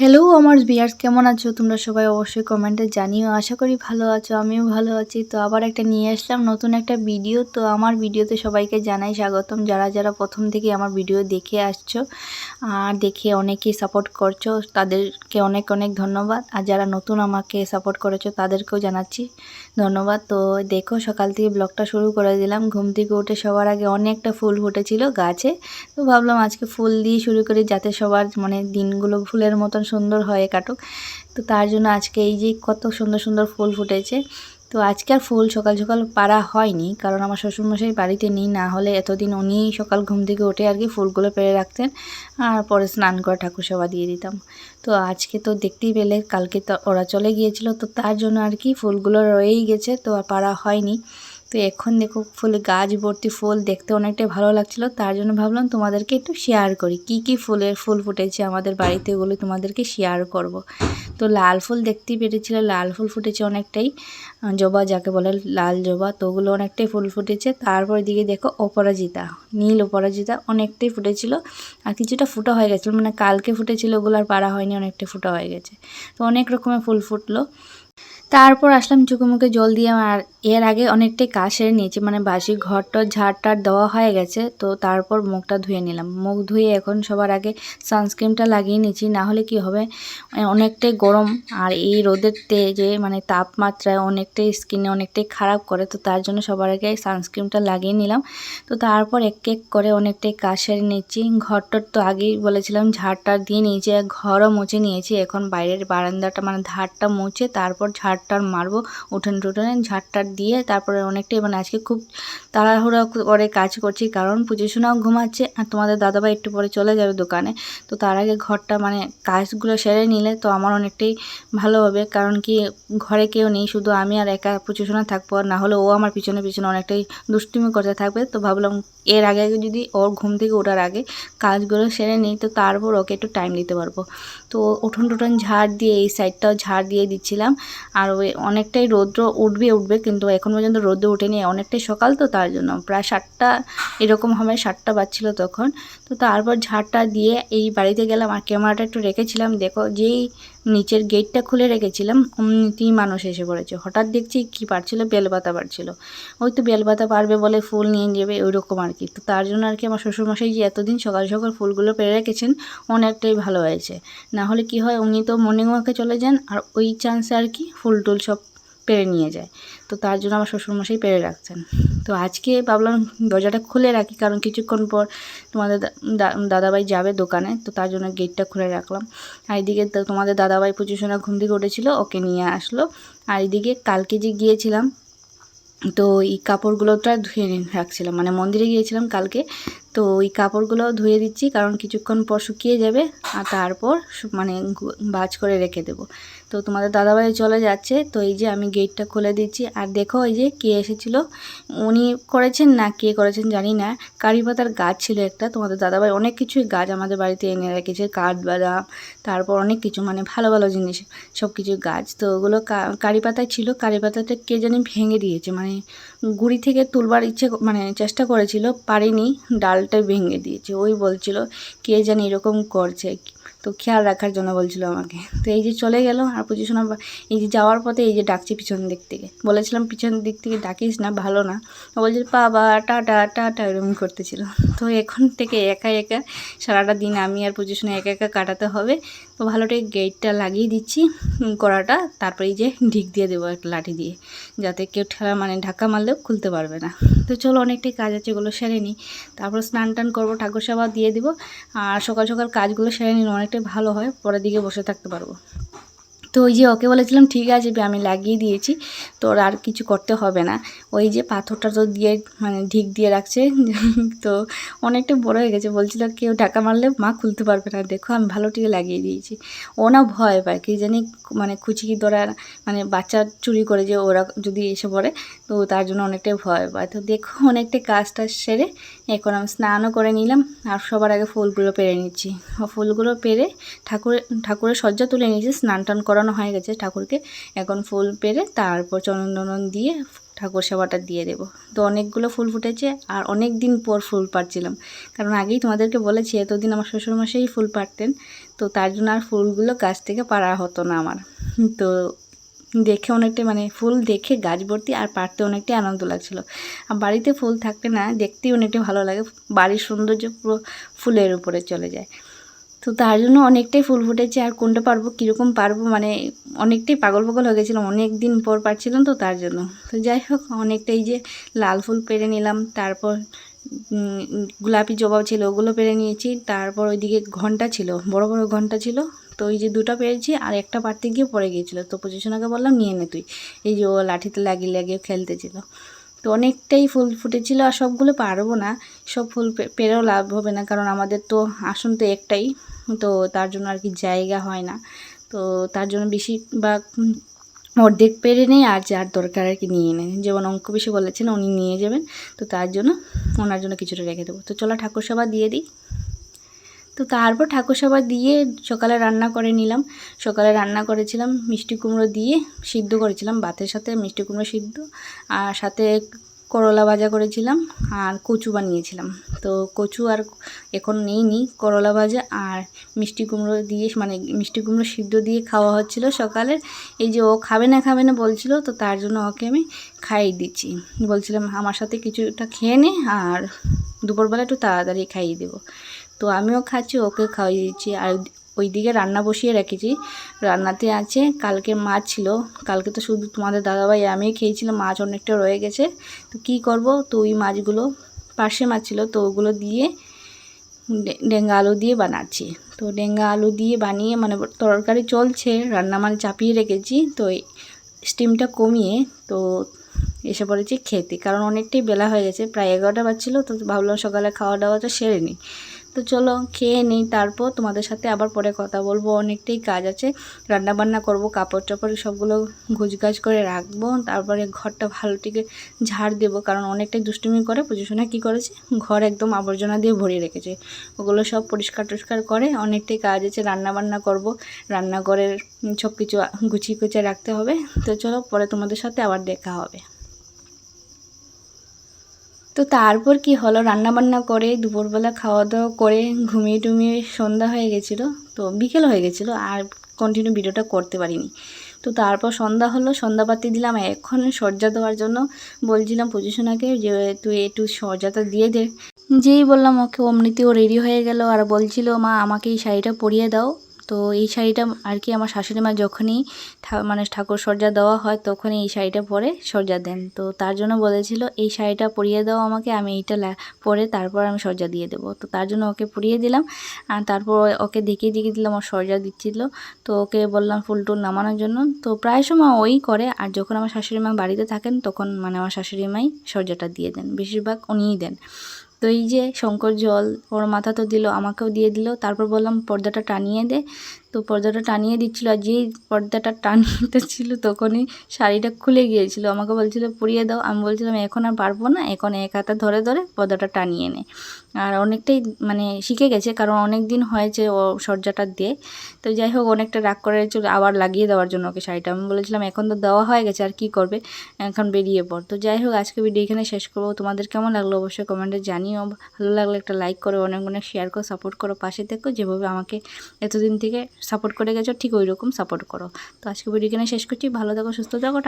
Hello আমার বিয়ার্স কেমন আছো? তোমরা সবাই অবশ্যই কমেন্টে জানিও। আশা করি ভালো আছো, আমিও ভালো আছি। তো আবার একটা নিয়ে আসলাম নতুন একটা ভিডিও তো আমার ভিডিওতে সবাইকে জানাই স্বাগতম। যারা যারা প্রথম থেকে আমার ভিডিও দেখে আসছো আর দেখে অনেকেই সাপোর্ট করছ, তাদেরকে অনেক অনেক ধন্যবাদ। আর যারা নতুন আমাকে সাপোর্ট করেছ, তাদেরকেও জানাচ্ছি ধন্যবাদ। তো দেখো, সকাল থেকে ব্লগটা শুরু করে দিলাম। ঘুম থেকে উঠে সবার আগে অনেকটা ফুল ফুটেছিল গাছে। তো ভাবলাম আজকে ফুল দিয়ে শুরু করি, যাতে সবার মানে দিনগুলো ফুলের মতন সুন্দর হয়ে কাটুক। তো তার জন্য আজকে এই যে কত সুন্দর সুন্দর ফুল ফুটেছে। তো আজকে আর ফুল সকাল সকাল পাড়া হয়নি, কারণ আমার শ্বশুরমশাই বাড়িতে নেই, না হলে এতদিন উনি সকাল ঘুম থেকে উঠে আর কি ফুলগুলো পেরে রাখতেন, আর পরে স্নান করে ঠাকুর সেবা দিয়ে দিতাম। তো আজকে তো দেখতেই পেলে, কালকে তো ওরা চলে গিয়েছিল, তো তার জন্য আর কি ফুলগুলো রয়েই গেছে, তো আর পাড়া হয়নি। তো এখন দেখো ফুল, গাছ ভর্তি ফুল দেখতে অনেকটাই ভালো লাগছিল। তার জন্য ভাবলাম তোমাদেরকে একটু শেয়ার করি। কি কি ফুলের ফুল ফুটেছে আমাদের বাড়িতে ওগুলো তোমাদেরকে শেয়ার করব। তো লাল ফুল দেখতেই পেরেছিল, লাল ফুল ফুটেছে অনেকটাই। জবা যাকে বলে, লাল জবা, তো ওগুলো অনেকটাই ফুল ফুটেছে। তারপর দিকে দেখো অপরাজিতা, নীল অপরাজিতা অনেকটাই ফুটেছিল। আর কিছুটা ফুটো হয়ে গেছিল মানে কালকে ফুটেছিল ওগুলো আর পাড়া হয়নি অনেকটাই ফুটো হয়ে গেছে। তো অনেক রকমের ফুল ফুটলো। তারপর আসলাম চোখে মুখে জল দিয়ে আর এর আগে অনেকটাই কাজ সেরে নিয়েছি মানে বাসি ঘরটা ঝাড়টার দেওয়া হয়ে গেছে, তো তারপর মুখটা ধুয়ে নিলাম। মুখ ধুয়ে এখন সবার আগে সানস্ক্রিনটা লাগিয়ে নিয়েছি, না হলে কি হবে? অনেকটাই গরম আর এই রোদের তেজে মানে তাপমাত্রায় অনেকটাই স্কিনে অনেকটাই খারাপ করে, তো তার জন্য সবার আগে সানস্ক্রিনটা লাগিয়ে নিলাম। তো তারপর এক এক করে অনেকটাই কাজ সেরে নিয়েছি। ঘরটার তো আগেই বলেছিলাম ঝাড়টা দিয়ে নিয়েছি ঘরও মুছে নিয়েছি। এখন বাইরের বারান্দাটা মানে ধারটা মুছে তারপর ঝাড়টার মারবো উঠোন টুঠোনে ঝাড়টার দিয়ে তারপরে অনেকটাই মানে আজকে খুব তাড়াহুড়া করে কাজ করছি, কারণ পুজো শোনাও ঘুমাচ্ছে আর তোমাদের দাদাভাই একটু পরে চলে যাবে দোকানে। তো তার আগে ঘরটা মানে কাজগুলো সেরে নিলে তো আমার অনেকটাই ভালো হবে, কারণ কি ঘরে কেউ নেই, শুধু আমি আর একা পুজো শোনা থাকব, আর না হলে ও আমার পিছনে পিছনে অনেকটাই দুষ্টুমি করতে থাকবে। তো ভাবলাম এর আগে আগে যদি ওর ঘুম থেকে ওঠার আগে কাজগুলো সেরে নিই, তো তারপর ওকে একটু টাইম দিতে পারব। তো উঠোন টুঠোন ঝাড় দিয়ে, এই সাইডটাও ঝাড় দিয়ে দিচ্ছিলাম। আর ওই অনেকটাই রৌদ্র উঠবে উঠবে, কিন্তু এখন পর্যন্ত রোদে উঠেনি অনেকটাই সকাল তো, তার জন্য। প্রায় সাতটা, এরকম হবে সাতটা বাজছিল তখন। তো তারপর ঝাড়টা দিয়ে এই বাড়িতে গেলাম। আর ক্যামেরাটা একটু রেখেছিলাম। দেখো, যেই নিচের গেটটা খুলে রেখেছিলাম, অমনিতেই মানুষ এসে পড়েছে। হঠাৎ দেখছি কি পারছিল, বেলপাতা পারছিল। ওই তো বেলপাতা পারবে বলে ফুল নিয়ে যাবে ওই রকম আর কি। তো তার জন্য আর কি আমার শ্বশুরমশাই যে এতদিন সকাল সকাল ফুলগুলো পেরে রেখেছেন, অনেকটাই ভালো হয়েছে। না হলে কি হয়, উনি তো মর্নিং ওয়াকে চলে যান, আর ওই চান্সে আর কি ফুল টুল সব পেরে নিয়ে যায়। তো তার জন্য আমার শ্বশুরমশাই পেরে রাখছেন। তো আজকে ভাবলাম দরজাটা খুলে রাখি, কারণ কিছুক্ষণ পর তোমাদের দাদাভাই যাবে দোকানে, তো তার জন্য গেটটা খুলে রাখলাম। আর এদিকে তোমাদের দাদাভাই সময় ঘুম থেকে উঠেছিল, ওকে নিয়ে আসলো। আর এদিকে কালকে যে গিয়েছিলাম, তো এই কাপড়গুলোটা ধুয়ে রাখছিলাম মানে মন্দিরে গিয়েছিলাম কালকে তো ওই কাপড়গুলোও ধুয়ে দিচ্ছি, কারণ কিছুক্ষণ পর শুকিয়ে যাবে, আর তারপর মানে বাজ করে রেখে দেবো। তো তোমাদের দাদাভাই চলে যাচ্ছে, তো এই যে আমি গেটটা খুলে দিচ্ছি, আর দেখো এই যে কে এসেছিল। উনি করেছেন না, কে করেছেন জানি না, কারি পাতার গাছ ছিল একটা, তোমাদের দাদাভাই অনেক কিছুই গাছ আমাদের বাড়িতে এনে রেখেছে, কাঠ বাদাম, তারপর অনেক কিছু মানে ভালো ভালো জিনিস, সব কিছু গাছ, তো ওগুলো কারি পাতায় ছিল, কারি পাতাটা কে জানি ভেঙে দিয়েছে মানে গুড়ি থেকে তুলবার ইচ্ছে মানে চেষ্টা করেছিল, পারিনি ডালটা ভেঙে দিয়েছে। ওই বলছিল, কে জানি এরকম করছে? তো খেয়াল রাখার জন্য বলছিল আমাকে। তো এই যে চলে গেল, আর পজিশন এই যে যাওয়ার পথে এই যে ডাকছে পিছন দিক থেকে। বলেছিলাম, পিছন দিক থেকে ডাকিস না, ভালো না। বলছিল বাবা, টাটা টাটা, এরকম করতেছিল। তো এখন থেকে একা একা সারাটা দিন আমি আর পজিশনে একা একা কাটাতে হবে। তো ভালোটাই গেটটা লাগিয়ে দিচ্ছি কড়াটা। তারপরে যে ঢিক দিয়ে দেবো একটা লাঠি দিয়ে, যাতে কেউ ঠেলা মানে ঢাকা মারলেও খুলতে পারবে না। তো চলো অনেকটাই কাজ আছে ওগুলো সেরে নিই। তারপর স্নান টান করব, ঠাকুর সেবা দিয়ে দিব। আর সকাল সকাল কাজগুলো সেরে নিলে অনেকটাই ভালো হয়, পরের দিকে বসে থাকতে পারব। তো ওই যে ওকে বলেছিলাম, ঠিক আছে আমি লাগিয়ে দিয়েছি, তোর আর কিছু করতে হবে না। ওই যে পাথরটা তো দিয়ে মানে ঢিক দিয়ে রাখছে, তো অনেকটা বড় হয়ে গেছে। বলছিল, কেউ টাকা মারলে মা খুলতে পারবে না, দেখো আমি ভালো টিকে লাগিয়ে দিয়েছি। ও না ভয় পায়, কি জানি মানে খুচকি ধরা মানে বাচ্চা চুরি করে যে ওরা যদি এসে পড়ে, তো তার জন্য অনেকটাই ভয় পায়। তো দেখো অনেকটাই কাজটা সেরে এখন আমি স্নানও করে নিলাম, আর সবার আগে ফুলগুলো পেরে নিচ্ছি। ফুলগুলো পেরে ঠাকুরের ঠাকুরের সজ্জা তুলে নিয়েছি, স্নান টান করানো হয়ে গেছে ঠাকুরকে। এখন ফুল পেরে তারপর চন্দন দিয়ে ঠাকুর সেবাটা দিয়ে দেব। তো অনেকগুলো ফুল ফুটেছে আর অনেক দিন পর ফুল পাড়ছিলাম। কারণ আগেই তোমাদেরকে বলেছি, এতদিন আমার শ্বশুরমশাই ফুল পাড়তেন। তো তার জন্য আর ফুলগুলো গাছ থেকে পাড়া হতো না আমার। তো দেখে অনেকটাই মানে ফুল দেখে গাছ ভর্তি আর পাড়তে অনেকটাই আনন্দ লাগছিল। আর বাড়িতে ফুল থাকলে না দেখতেই অনেকটাই ভালো লাগে। বাড়ির সৌন্দর্য পুরো ফুলের উপরে চলে যায়। তো তার জন্য অনেকটাই ফুল ফুটেছে। আর কোনটা পারব, কীরকম পারব মানে অনেকটাই পাগল পাগল হয়ে গেছিলাম। অনেক দিন পর পারছিলাম তো তার জন্য। তো যাই হোক, অনেকটাই যে লাল ফুল পেরে নিলাম। তারপর গোলাপি জবা ছিল, ওগুলো পেরে নিয়েছি। তারপর ওইদিকে ঘণ্টা ছিল, বড় বড় ঘণ্টা ছিল। তো ওই যে দুটো পেরেছি, আর একটা পারতে গিয়ে পড়ে গিয়েছিল। তো পজিশনাকে বললাম, নিয়ে নে তুই। এই যে ও লাঠিতে লাগিয়ে লাগিয়ে খেলতেছিল। তো অনেকটাই ফুল ফুটেছিল, আর সবগুলো পারব না। সব ফুল পেরেও লাভ হবে না, কারণ আমাদের তো আসন তো একটাই। তো তার জন্য আর কি জায়গা হয় না। তো তার জন্য বেশিরভাগ উম, অর্ধেক পেরে নেই আর যার দরকার আর কি নিয়ে নেয়। যেমন অঙ্ক বেশি বলেছেন উনি নিয়ে যাবেন। তো তার জন্য ওনার জন্য কিছুটা রেখে দেবো। তো চলো ঠাকুর সেবা দিয়ে দিই। তো তারপর ঠাকুর সেবা দিয়ে সকালে রান্না করে নিলাম। সকালে রান্না করেছিলাম মিষ্টি কুমড়ো দিয়ে সিদ্ধ করেছিলাম। ভাতের সাথে মিষ্টি কুমড়ো সিদ্ধ আর সাথে করলা ভাজা করেছিলাম আর কচু বানিয়েছিলাম। তো কচু আর এখন নেই নি, করলা ভাজা আর মিষ্টি কুমড়ো দিয়ে মানে মিষ্টি কুমড়ো সিদ্ধ দিয়ে খাওয়া হচ্ছিল সকালে। এই যে ও খাবে না খাবে না বলছিল, তো তার জন্য ওকে আমি খাইয়ে দিচ্ছি। বলছিলাম, আমার সাথে কিছুটা খেয়ে নে আর দুপুরবেলা একটু তাড়াতাড়ি খাইয়ে দেবো। তো আমিও খাচ্ছি, ওকে খাইয়ে দিচ্ছি। আর ওইদিকে রান্না বসিয়ে রেখেছি। রান্নাতে আছে, কালকে মাছ ছিল। কালকে তো শুধু তোমাদের দাদাভাই আমি খেয়েছিলাম, মাছ অনেকটা রয়ে গেছে। তো কী করব? তো ওই মাছগুলো, পার্শে মাছ ছিল, তো ওগুলো দিয়ে ডেঙ্গা আলু দিয়ে বানাচ্ছি। তো ডেঙ্গা আলু দিয়ে বানিয়ে মানে তরকারি চলছে, রান্না মানে চাপিয়ে রেখেছি। তো স্টিমটা কমিয়ে, তো এসে পড়েছি খেতে। কারণ অনেকটাই বেলা হয়ে গেছে, প্রায় এগারোটা বাজছিলো, তো ভাবলাম সকালে খাওয়া দাওয়াটা সেরে নিই। তো চলো খেয়ে নিই, তারপর তোমাদের সাথে আবার পরে কথা বলব। অনেকটাই কাজ আছে। রান্না বান্না করব কাপড় টাপড় সবগুলো গুজগাজ করে রাখব, তারপরে ঘরটা ভালো থেকে ঝাড় দেবো, কারণ অনেকটাই দুষ্টুমি করে। পজিশনে কী করেছে? ঘর একদম আবর্জনা দিয়ে ভরিয়ে রেখেছে। ওগুলো সব পরিষ্কার টরিষ্কার করে অনেকটাই কাজ আছে রান্না বান্না করব। রান্নাঘরের সব কিছু গুছিয়ে গুছিয়ে রাখতে হবে। তো চলো পরে তোমাদের সাথে আবার দেখা হবে। তো তারপর কি হলো? রান্না বান্না করে দুপুরবেলা খাওয়া দাওয়া করে ঘুমিয়ে টুমিয়ে সন্ধ্যা হয়ে গেছিল। তো বিকেল হয়ে গেছিল, আর কন্টিনিউ ভিডিওটা করতে পারিনি। তো তারপর সন্ধ্যা হলো সন্ধ্যাবাতি দিলাম। এখন সজ্জা দেওয়ার জন্য বলছিলাম পজিশনাকে যে, তুই একটু সজ্জাটা দিয়ে দে। যেই বললাম, ওকে, অমনিতেও রেডি হয়ে গেল। আর বলছিল, মা, আমাকে এই শাড়িটা পরিয়ে দাও। তো এই শাড়িটা আর কি আমার শাশুড়ি মা যখনই মানে ঠাকুর সজ্জা দেওয়া হয় তখনই এই শাড়িটা পরে সজ্জা দেন। তো তার জন্য বলেছিল, এই শাড়িটা পরিয়ে দাও আমাকে, আমি এইটা পরে তারপর আমি সজ্জা দিয়ে দেবো। তো তার জন্য ওকে পরিয়ে দিলাম। আর তারপর ওকে দেখিয়ে দেখিয়ে দিলাম, ও সজ্জা দিচ্ছিল। তো ওকে বললাম ফুল টুল নামানোর জন্য। তো প্রায় সময় ওই করে, আর যখন আমার শাশুড়ি মা বাড়িতে থাকেন, তখন মানে আমার শাশুড়ি মাই সজ্জাটা দিয়ে দেন। বেশিরভাগ উনিই দেন। তো এই যে শঙ্কর জল ওর মাথা তো দিল, আমাকেও দিয়ে দিল। তারপর বললাম, পর্দাটা টানিয়ে দে। তো পর্দাটা টানিয়ে দিচ্ছিল আর যেই পর্দাটা টানিয়ে ছিল তখনই শাড়িটা খুলে গিয়েছিল। আমাকে বলছিল, পরিয়ে দাও। আমি বলছিলাম, এখন আর পারব না। এখন এক হাতে ধরে ধরে পর্দাটা টানিয়ে নে। আর অনেকটাই মানে শিখে গেছে, কারণ অনেক দিন হয়েছে ও সজ্জাটা দিয়ে। তো যাই হোক, অনেকটা রাগ করে চলে আবার লাগিয়ে দেওয়ার জন্য ওকে শাড়িটা। আমি বলেছিলাম, এখন তো দেওয়া হয়ে গেছে, আর কি করবে? এখন বেরিয়ে পড়। তো যাই হোক, আজকে ভিডিও এখানে শেষ করব। তোমাদের কেমন লাগল অবশ্যই কমেন্টে জানিও। ভালো লাগলে একটা লাইক করো, অনেক অনেক শেয়ার করো সাপোর্ট করো, পাশে থেকো। যেভাবে আমাকে এতদিন থেকে সাপোর্ট করে গেছো, ঠিক ওই রকম সাপোর্ট করো। তো আজকে ভিডিও এখানে শেষ করছি। ভালো থাকো, সুস্থ থাকো